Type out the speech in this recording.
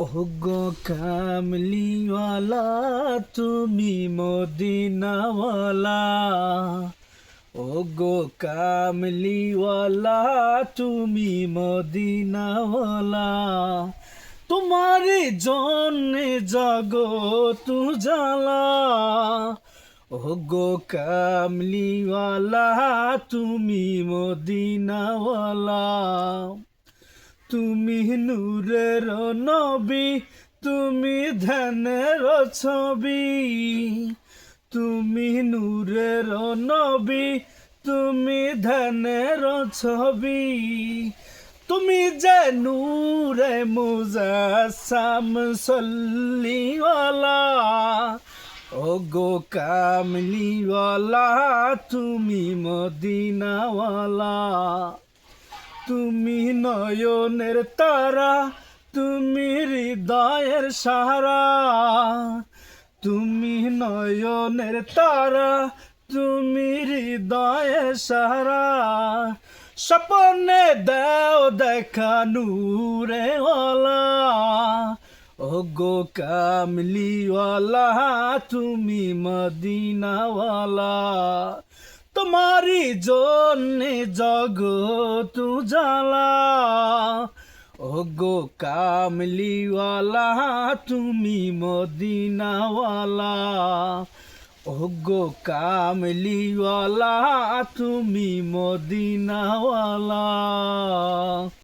ওগো কামলিওয়ালা, তুমি মদিনাওয়ালা। ওগো কামলিওয়ালা, তুমি মদিনাওয়ালা। তোমার জন্যে জগত জালা ওগো কামলিওয়ালা, তুমি মদিনাওয়ালা। তুমি নূরের নবী, তুমি ধ্যানের ছবি। তুমি নূরের নবী, তুমি ধ্যানের ছবি। তুমি যে নূরে মুজাসাম সল্লিওয়ালা ও গো কামলিওয়ালা, তুমি মদিনাওয়ালা। তুমি নয়নের তারা, তুমি হৃদয়ের সাহারা। তুমি নয়নের তারা, তুমি হৃদয়ের সাহারা। স্বপনে দাও দেখা নূরে ওলা ও গো কামলিওয়ালা, তুমি মদিনাওয়ালা। তোমারি জন্যে জগত জালা ও গো কামলিওয়ালা তুমি মদিনাওয়ালা। ও গো কামলিওয়ালা তুমি মদিনাওয়ালা।